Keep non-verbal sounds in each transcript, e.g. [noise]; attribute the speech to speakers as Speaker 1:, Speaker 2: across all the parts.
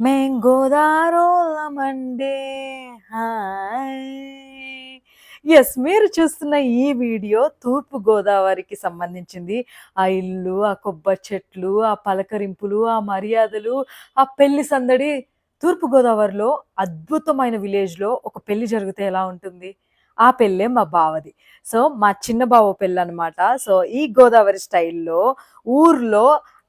Speaker 1: మేం hi. Yes మీరు చూస్తున్న ఈ వీడియో తూర్పు గోదావరికి సంబంధించింది. ఆ ఇల్లు ఆ కొబ్బరి చెట్లు ఆ పలకరింపులు ఆ మర్యాదలు ఆ పెళ్ళి సందడి తూర్పు గోదావరిలో అద్భుతమైన విలేజ్లో ఒక పెళ్ళి జరిగితే ఎలా ఉంటుంది? ఆ పెళ్ళే మా బావది. సో మా చిన్న బావ పెళ్ళి అనమాట సో ఈ గోదావరి స్టైల్లో ఊర్లో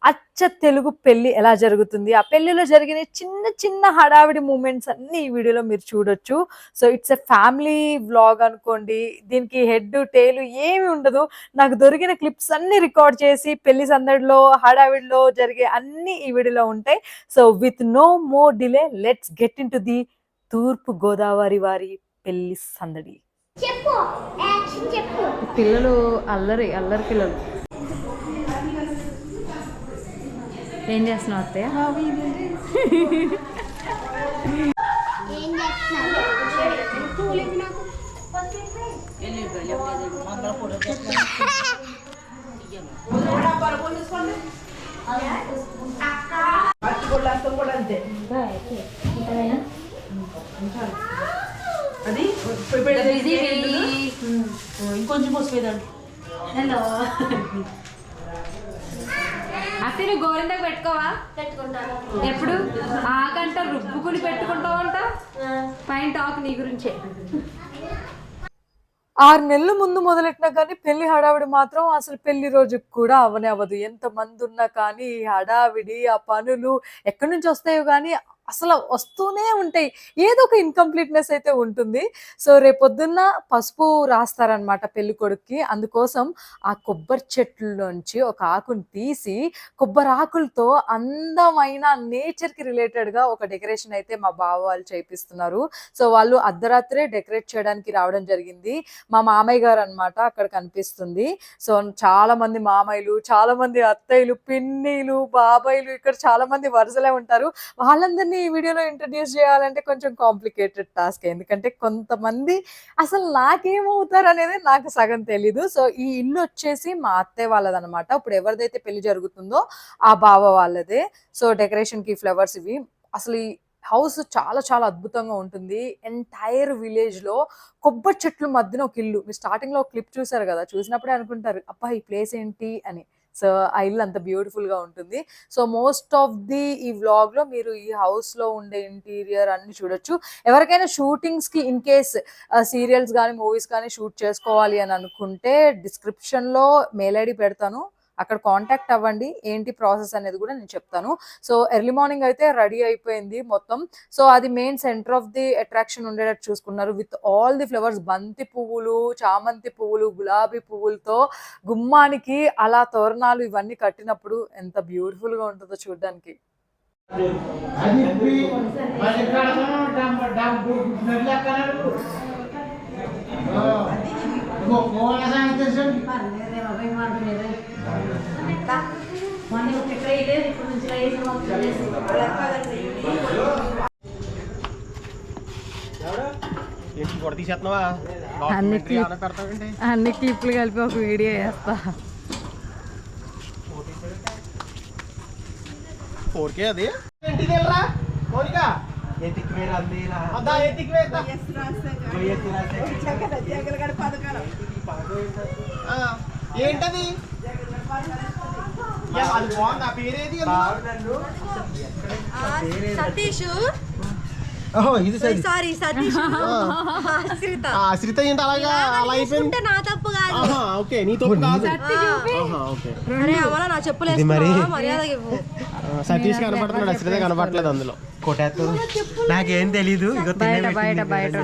Speaker 1: అచ్చ తెలుగు పెళ్ళి ఎలా జరుగుతుంది? ఆ పెళ్ళిలో జరిగిన చిన్న చిన్న హడావిడి మూమెంట్స్ అన్ని ఈ వీడియోలో మీరు చూడొచ్చు. So it's a family vlog అనుకోండి. దీనికి హెడ్ టేలు ఏమి ఉండదు. నాకు దొరికిన క్లిప్స్ అన్ని రికార్డ్ చేసి పెళ్ళి సందడిలో హడావిడిలో జరిగే అన్ని ఈ వీడియోలో ఉంటాయి. So with no more delay let's get in to the తూర్పు గోదావరి వారి పెళ్ళి సందడి.
Speaker 2: చెప్పు. యాక్షన్ చెప్పు.
Speaker 1: పిల్లలు అల్లరి అల్లరి పిల్లలు. ఏం చేస్తున్నావు అత్తయ్య?
Speaker 3: అది? ఇంకొంచెం పోసిపోయేదాన్ని
Speaker 4: హలో అసలు గోరిందాకు పెట్టుకోవా?
Speaker 2: పెట్టుకుంటాను.
Speaker 4: ఎప్పుడు? ఆకంట రుబ్బుకుని పెట్టుకుంటావంట? పైన టాక్ నీ గురించే.
Speaker 1: ఆరు నెలల ముందు మొదలెట్టినా కానీ పెళ్ళి హడావిడి మాత్రం అసలు పెళ్ళి రోజుకి కూడా అవనే అవ్వదు. ఎంత మంది ఉన్నా కానీ ఈ హడావిడి ఆ పనులు ఎక్కడి నుంచి వస్తాయో కానీ అసలు వస్తూనే ఉంటాయి. ఏదో ఒక ఇన్కంప్లీట్నెస్ అయితే ఉంటుంది. సో రేపొద్దున్న పసుపు రాస్తారనమాట పెళ్ళి కొడుక్కి. అందుకోసం ఆ కొబ్బరి చెట్లలోంచి ఒక ఆకుని తీసి కొబ్బరి ఆకులతో అందమైన నేచర్కి రిలేటెడ్గా ఒక డెకరేషన్ అయితే మా బావ వాళ్ళు చేపిస్తున్నారు. సో వాళ్ళు అర్ధరాత్రే డెకరేట్ చేయడానికి రావడం జరిగింది. మా మామయ్య గారు అన్నమాట అక్కడ కనిపిస్తుంది. సో చాలా మంది మామయ్యలు చాలా మంది అత్తయ్యలు పిన్నిలు బాబాయిలు ఇక్కడ చాలా మంది వరుసలే ఉంటారు. వాళ్ళందరినీ ఈ వీడియోలో ఇంట్రడ్యూస్ చేయాలంటే కొంచెం కాంప్లికేటెడ్ టాస్క్ ఎందుకంటే కొంతమంది అసలు నాకేమవుతారు అనేది నాకు సగం తెలీదు. సో ఈ ఇల్లు వచ్చేసి మా అత్తయ్య వాళ్ళదన్నమాట. ఇప్పుడు ఎవరిదైతే పెళ్ళి జరుగుతుందో ఆ బావ వాళ్ళదే. సో డెకరేషన్కి ఫ్లవర్స్ ఇవి. అసలు ఈ హౌస్ చాలా చాలా అద్భుతంగా ఉంటుంది. ఎంటైర్ విలేజ్లో కొబ్బరి చెట్లు మధ్యన ఒక ఇల్లు. మీరు స్టార్టింగ్లో ఒక క్లిప్ చూసారు కదా? చూసినప్పుడే అనుకుంటారు అబ్బా ఈ ప్లేస్ ఏంటి? అని. సో ఆ ఇల్లు అంత బ్యూటిఫుల్గా ఉంటుంది. సో మోస్ట్ ఆఫ్ ది ఈ వ్లాగ్లో మీరు ఈ హౌస్లో ఉండే ఇంటీరియర్ అన్ని చూడొచ్చు. ఎవరికైనా షూటింగ్స్కి ఇన్ కేస్ సీరియల్స్ కానీ మూవీస్ కానీ షూట్ చేసుకోవాలి అని అనుకుంటే డిస్క్రిప్షన్లో మెయిల్ ఐడి పెడతాను. అక్కడ కాంటాక్ట్ అవ్వండి. ఏంటి ప్రాసెస్ అనేది కూడా నేను చెప్తాను. సో ఎర్లీ మార్నింగ్ అయితే రెడీ అయిపోయింది మొత్తం. సో అది main centre of the attraction ఉండేటట్టు చూసుకున్నారు. విత్ ఆల్ ది ఫ్లవర్స్ బంతి పువ్వులు చామంతి పువ్వులు గులాబీ పువ్వులతో గుమ్మానికి అలా తోరణాలు ఇవన్నీ కట్టినప్పుడు ఎంత బ్యూటిఫుల్గా ఉంటుందో చూడడానికి.
Speaker 5: అది ఇప్పి మళ్ళీ కడగను డమ్ డమ్ నది అక్కనడు ఇంకో కోల సంగతి తెలుసు
Speaker 6: ఏంటి గొడవ తీసేస్తున్నావా
Speaker 1: అన్ని? అన్ని క్లిప్లు కలిపి ఒక వీడియో వేస్తా
Speaker 6: 4K అది ఏంటది
Speaker 7: సతీష్
Speaker 6: ఇది సరి
Speaker 7: సారీ సతీష్ శ్రీత
Speaker 6: ఆశ్రిత ఏంటి అలాగా అలా అయిపోయింది
Speaker 7: అంటే నా తప్పు కాదు
Speaker 6: ఆహా, ఓకే నీ తప్పు కాదు ఆహా, ఓకే
Speaker 7: అరే అవ్వాల నా చెప్పులు మర్యాద ఇవ్వు
Speaker 6: ఆ, సతీష్ కనపడుతున్నాడు అశ్రిత కనపడలేదు అందులో
Speaker 8: నాకేం తెలీదు
Speaker 1: బయట బయట బయట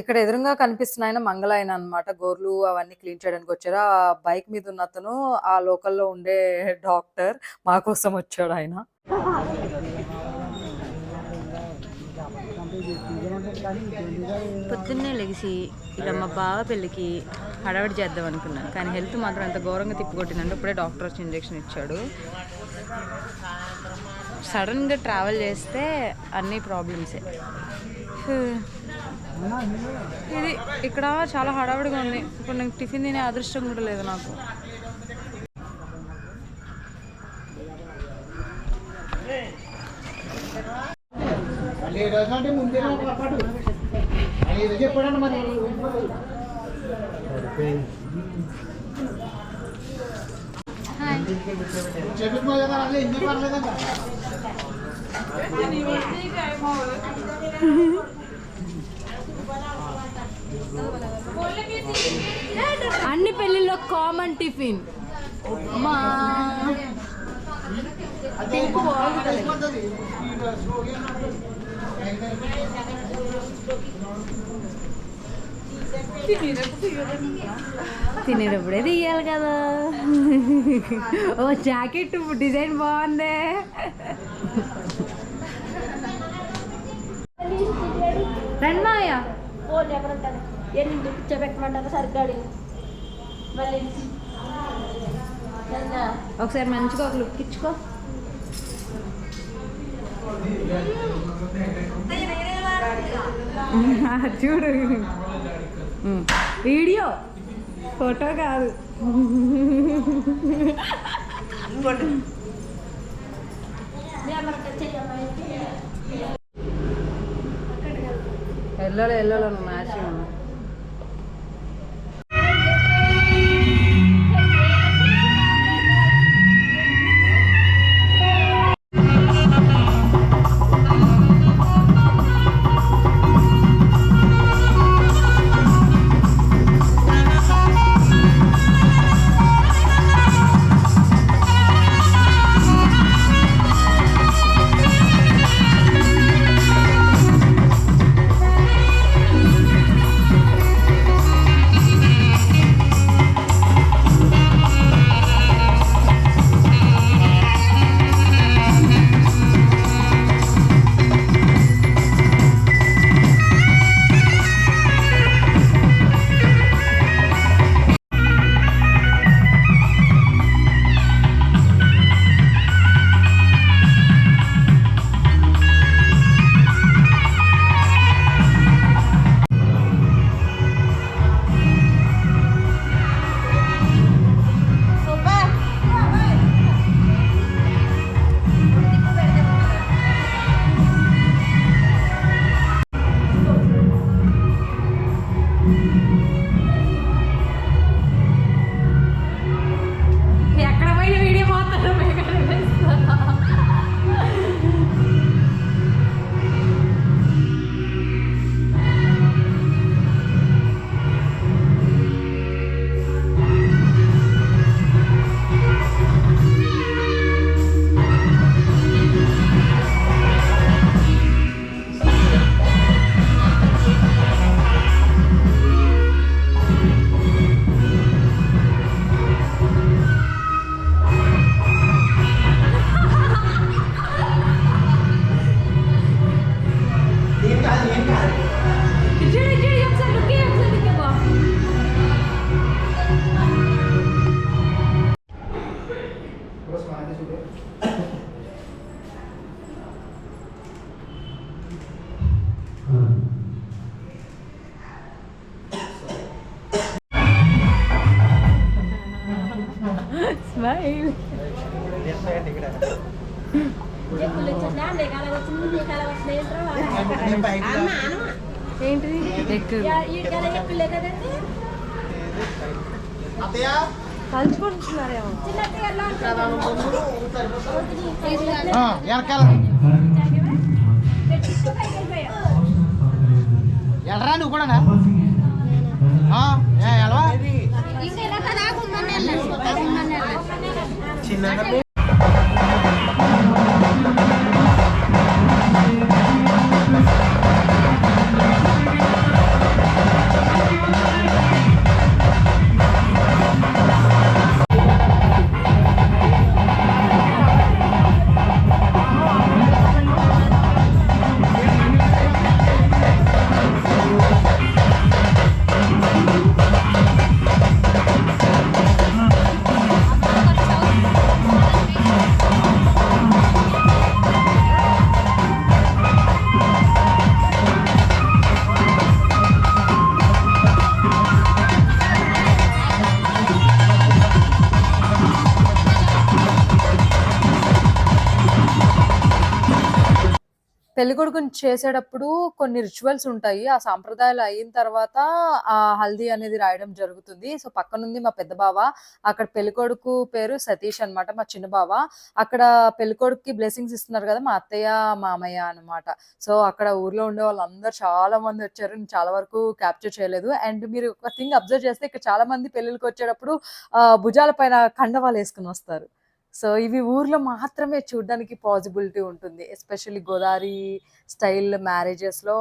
Speaker 1: ఇక్కడ ఎదురుగా కనిపిస్తున్న ఆయన మంగళాయన అనమాట గోర్లు అవన్నీ క్లీన్ చేయడానికి వచ్చారు. ఆ బైక్ మీద ఉన్న అతను ఆ లోకల్లో ఉండే డాక్టర్ మా కోసం వచ్చాడు ఆయన.
Speaker 4: పొద్దున్నే లెగిసి ఇలా మా బావ పెళ్ళికి హడావిడి చేద్దాం అనుకున్నాను కానీ హెల్త్ మాత్రం అంత ఘోరంగా తిప్పికొట్టిందంటే ఇప్పుడే డాక్టర్ వచ్చి ఇంజెక్షన్ ఇచ్చాడు. సడన్గా ట్రావెల్ చేస్తే అన్ని ప్రాబ్లమ్సే. ఇది ఇక్కడ చాలా హడావిడిగా ఉంది. ఇప్పుడు నాకు టిఫిన్ తినే అదృష్టం కూడా లేదు నాకు.
Speaker 6: లేట్ [laughs] [laughs] అవుతుందంటే ముందే నాకు అలవాటు. ఆయన ఏదో చెప్పాడండి మరి చెప్పింది కదా అలా ఎందుకు పర్లేదండి
Speaker 4: అన్ని పెళ్ళిళ్ళలో కామన్ టిఫిన్ మా తినేటప్పుడే తీయాలి కదా. ఓ జాకెట్ డిజైన్ బాగుంది. రండి మాయా
Speaker 2: ఉంటాను ఎన్ని కూర్చోబెట్టమంటారు సరిగ్గా మళ్ళీ నన్ను
Speaker 4: ఒకసారి మంచిగా ఒక లుక్ ఇచ్చుకో. చూడు. వీడియో. ఫోటో కాదు. Yellow yellow matching.
Speaker 6: వెనకాల. ఎలరా నువ్వు కూడా ఎలవా
Speaker 9: చిన్నగా
Speaker 1: పెళ్ళికొడుకుని చేసేటప్పుడు కొన్ని రిచువల్స్ ఉంటాయి. ఆ సాంప్రదాయాలు అయిన తర్వాత ఆ హల్దీ అనేది రాయడం జరుగుతుంది. సో, పక్కనుంది మా పెద్ద బావ. అక్కడ పెళ్ళికొడుకు పేరు సతీష్ అన్నమాట. మా చిన్న బావ. అక్కడ పెళ్ళికొడుకుకి బ్లెస్సింగ్స్ ఇస్తున్నారు కదా మా అత్తయ్య, మామయ్య అన్నమాట. సో, అక్కడ ఊర్లో ఉండే వాళ్ళందరూ చాలా మందొచ్చారు. నేను చాలా వరకు క్యాప్చర్ చేయలేదు. అండ్ మీరు ఒక థింగ్ అబ్జర్వ్ చేస్తే ఇక్కడ చాలా మంది పెళ్ళిళ్ళకి వచ్చేటప్పుడు భుజాల పైన కండవాలేసుకొనొస్తారు. సో, ఇవి ఊర్లో మాత్రమే చూడడానికి పాసిబిలిటీ ఉంటుంది. Especially Godavari style మ్యారేజెస్‌లో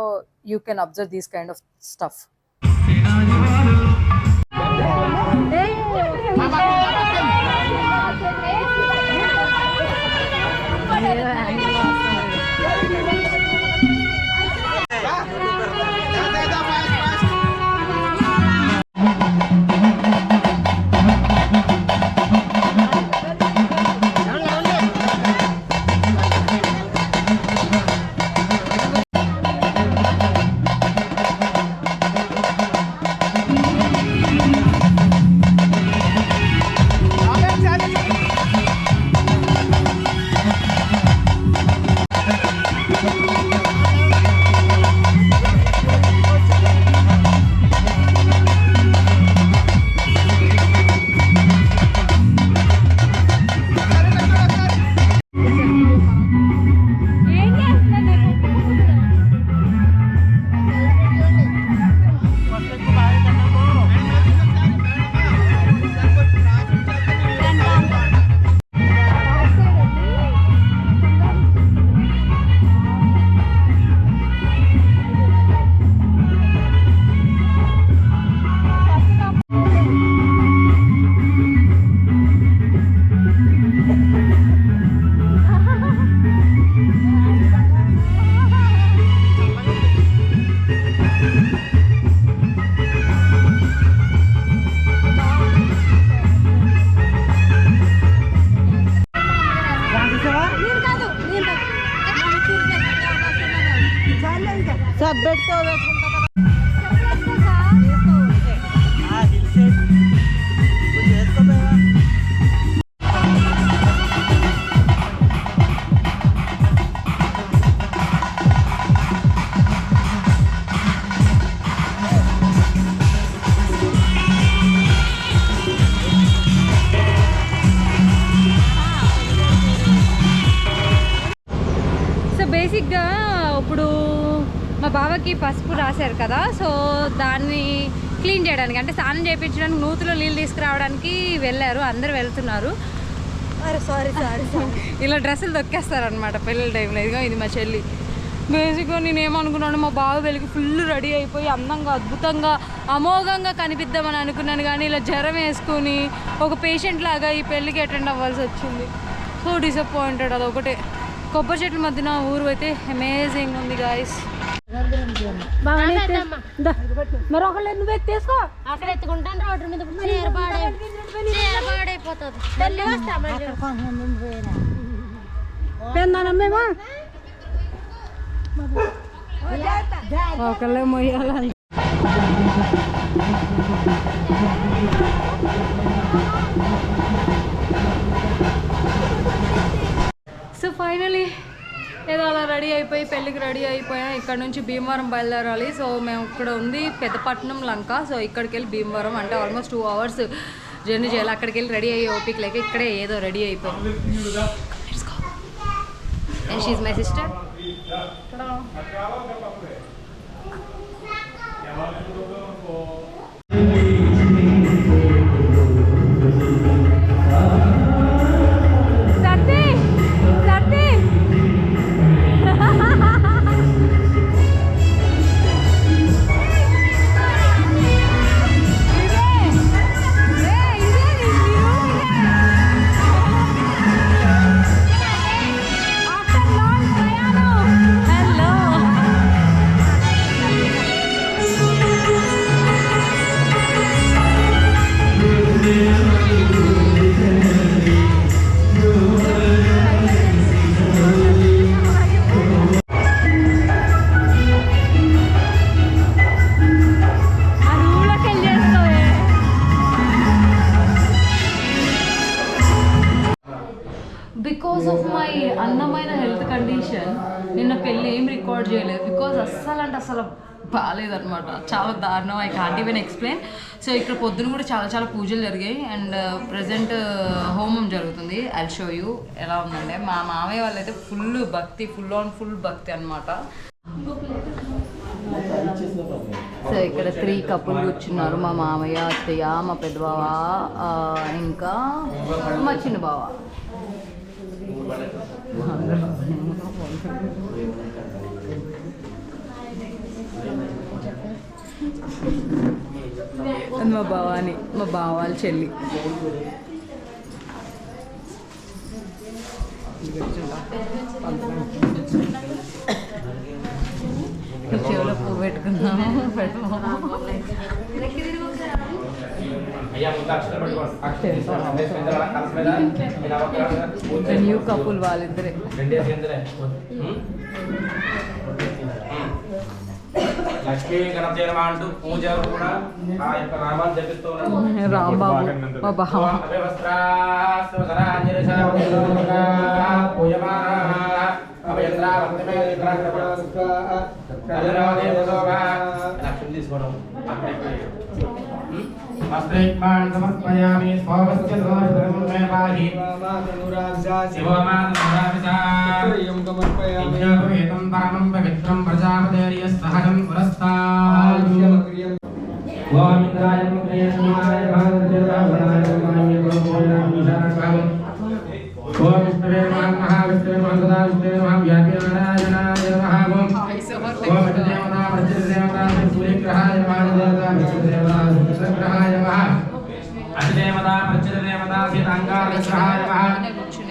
Speaker 1: you can observe these kind of stuff.
Speaker 4: So బేసిక్గా ఇప్పుడు మా బావకి పసుపు రాశారు కదా సో దాన్ని క్లీన్ చేయడానికి అంటే స్నానం చేయించడానికి నూతులో నీళ్ళు తీసుకురావడానికి వెళ్ళారు అందరు వెళ్తున్నారు.
Speaker 7: సారీ సారీ సారీ
Speaker 4: ఇలా డ్రెస్సులు దొక్కేస్తారనమాట పెళ్ళిళ్ళ టైంలో ఇదిగో ఇది మా చెల్లి. బేసిక్గా నేను ఏమనుకున్నాను మా బావ వెళ్ళి ఫుల్ రెడీ అయిపోయి అందంగా అద్భుతంగా అమోఘంగా కనిపిద్దామని అనుకున్నాను కానీ ఇలా జ్వరం వేసుకుని ఒక పేషెంట్ లాగా ఈ పెళ్ళికి అటెండ్ అవ్వాల్సి వచ్చింది. సో డిసప్పాయింటెడ్ అదొకటే. కొబ్బరి చెట్ల మధ్యన ఊరు అయితే అమేజింగ్ ఉంది గాయస్ మరి ఒకళ్ళు నువ్వే తీసుకో
Speaker 2: అక్కడ ఎత్తుకుంటాను రోడ్డు మీద చీరపాడే చీరపాడైపోతుంది మళ్ళీ వస్తా మళ్ళీ
Speaker 4: ఒకళ్ళే మొయ్యాలని సో ఫైనలీ ఏదో అలా రెడీ అయిపోయి పెళ్ళికి రెడీ అయిపోయాం ఇక్కడ నుంచి భీమవరం బయలుదేరాలి. సో మేము ఇక్కడ ఉంది పెద్దపట్నం లంక. సో ఇక్కడికి వెళ్ళి భీమవరం అంటే ఆల్మోస్ట్ టూ అవర్స్ జర్నీ చేయాలి. అక్కడికి వెళ్ళి రెడీ అయ్యి ఓపిక లేక ఇక్కడే ఏదో రెడీ అయిపోయాం. అండ్ షీఈ్ మై సిస్టర్ ఇక్కడ బాగాలేదనమాట చాలా దారుణం. I can't even explain so ఇక్కడ పొద్దున కూడా చాలా చాలా పూజలు జరిగాయి. అండ్ ప్రజెంట్ uh, uh, హోమం జరుగుతుంది. ఐ షో యూ ఎలా ఉందంటే మా మామయ్య వాళ్ళైతే ఫుల్ భక్తి ఫుల్ ఆన్ ఫుల్ భక్తి అన్నమాట. సో ఇక్కడ త్రీ కపుల్ కూర్చున్నారు. మా మామయ్య అత్తయ్య మా పెద్ద బావ ఇంకా మా చిన్న బావ అది మా బావాని మా బావ వాళ్ళ చెల్లి. చెవులో పువ్వు పెట్టుకోము న్యూ కపుల్ వాళ్ళిద్దరే.
Speaker 10: లక్ష్మీ గణపతి నమః అంటూ పూజలు కూడా ఆ యొక్క నామాన్ని జపిస్తూ ఉన్నాడు
Speaker 4: రాంబాబు మా బావ.
Speaker 10: లక్ష్మి తీసుకోవడం. वस्त्रैक्मान् समर्पयामि स्वस्य दोषधर्मं मे पाहि शिवमानुराभिषायं समर्पयामि परमं पवित्रं प्रजापतेर्यसहजं पुरस्ताद् ओम इंद्राय मुद्रयस्माय भागवताय मान्य सूर्यग्रह अतिदेवता प्रचिदेवता श्वेताङ्गारग्रहाय नमः।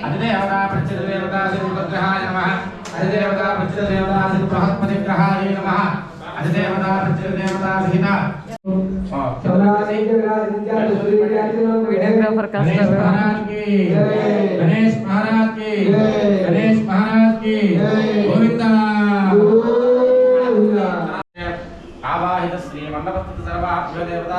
Speaker 10: अतिदेवता प्रचिदेवता श्रीमुद्रग्रहाय नमः। अतिदेवता प्रचिदेवता श्रीबृहस्पतिग्रहाय नमः। अतिदेवता प्रचिदेवता
Speaker 4: विहिता।
Speaker 10: गणेश महाराज की गणेश महाराज की गोविंदा। आवाहित श्री मंडपस्थ सर्वाभ्यो
Speaker 5: देवता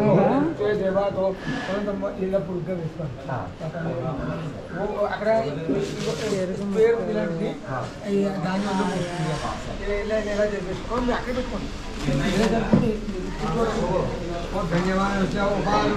Speaker 5: తో ఇలా పురుగ్గ వేసుకోండి ఓ అక్కడ పేరు ఇలాంటిది ఈ దాని వల్ల పురుగ్గా. ఇలా ఇలా ఇలా చేసేసుకోండి అక్కడ పెట్టుకోండి ఇలా జరుపుకుంటే ఇది కూడా ఓ ధన్యవాదాలు వచ్చావు ఉపాలు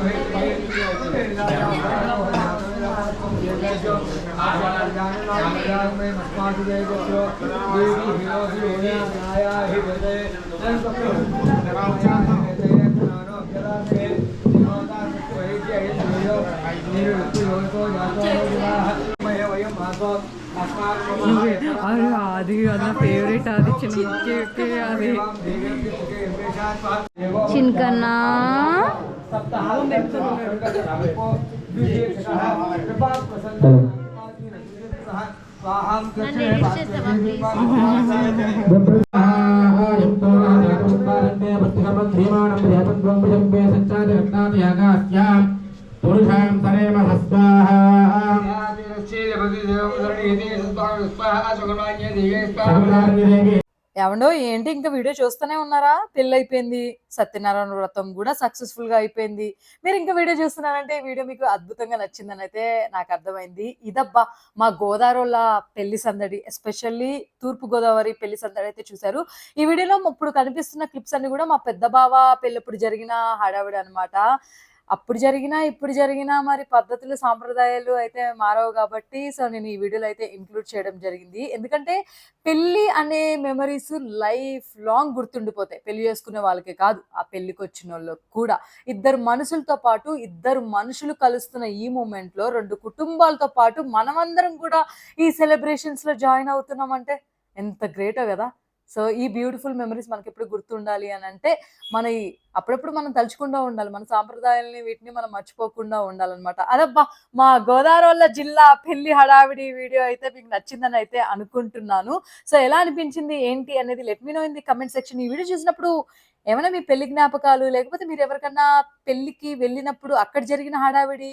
Speaker 4: అది అది నా ఫేవరెట్ అది చిన్న అది. చిన్కన్నా?
Speaker 5: సప్తాహం స్వాహం
Speaker 2: నన్ను ఎడిట్
Speaker 10: పురుషాం సరేమ స్వాహా
Speaker 1: ఏమండో ఏంటి ఇంకా వీడియో చూస్తూనే ఉన్నారా? పెళ్ళి అయిపోయింది సత్యనారాయణ వ్రతం కూడా సక్సెస్ఫుల్గా అయిపోయింది. మీరు ఇంకా వీడియో చూస్తున్నారంటే ఈ వీడియో మీకు అద్భుతంగా నచ్చిందని అయితే నాకు అర్థమైంది. ఇదబ్బా మా గోదావరిల పెళ్ళి సందడి ఎస్పెషల్లీ తూర్పు గోదావరి పెళ్ళి సందడి అయితే చూశారు. ఈ వీడియోలో ఇప్పుడు కనిపిస్తున్న క్లిప్స్ అన్ని కూడా మా పెద్ద బావ పెళ్ళప్పుడు జరిగిన హడావిడి అన్నమాట. అప్పుడు జరిగినా ఇప్పుడు జరిగినా మరి పద్ధతులు సాంప్రదాయాలు అయితే మారవు కాబట్టి సో నేను ఈ వీడియోలో అయితే ఇంక్లూడ్ చేయడం జరిగింది. ఎందుకంటే పెళ్ళి అనే మెమరీస్ లైఫ్ లాంగ్ గుర్తుండిపోతాయి. పెళ్ళి చేసుకునే వాళ్ళకే కాదు ఆ పెళ్ళికి వచ్చిన వాళ్ళకి కూడా. ఇద్దరు మనుషులతో పాటు ఇద్దరు మనుషులు కలుస్తున్న ఈ మూమెంట్లో రెండు కుటుంబాలతో పాటు మనమందరం కూడా ఈ సెలబ్రేషన్స్లో జాయిన్ జాయిన్ అవుతున్నామంటే ఎంత గ్రేటో కదా. సో ఈ బ్యూటిఫుల్ మెమరీస్ మనకి ఎప్పుడు గుర్తుండాలి అని అంటే మన అప్పుడప్పుడు మనం తలుచుకుంటూ ఉండాలి. మన సాంప్రదాయాలని వీటిని మనం మర్చిపోకుండా ఉండాలన్నమాట. అదబ్బా మా గోదావరి జిల్లా పెళ్ళి హడావిడి వీడియో అయితే మీకు నచ్చిందని అయితే అనుకుంటున్నాను. సో ఎలా అనిపించింది? ఏంటి అనేది let me know in the comment section ఈ వీడియో చూసినప్పుడు ఏమైనా మీ పెళ్ళి జ్ఞాపకాలు లేకపోతే మీరు ఎవరికన్నా పెళ్ళికి వెళ్ళినప్పుడు అక్కడ జరిగిన హడావిడి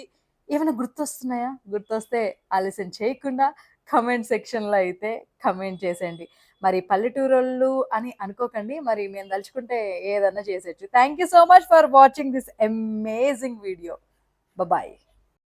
Speaker 1: ఏమైనా గుర్తొస్తున్నాయా? గుర్తొస్తే ఆలస్యం చేయకుండా కమెంట్ సెక్షన్లో అయితే కమెంట్ చేసేయండి. మరి పల్లెటూరోళ్ళు అని అనుకోకండి మరి మేము తలుచుకుంటే ఏదన్నా చేసేచ్చు thank you so much for watching this amazing video bye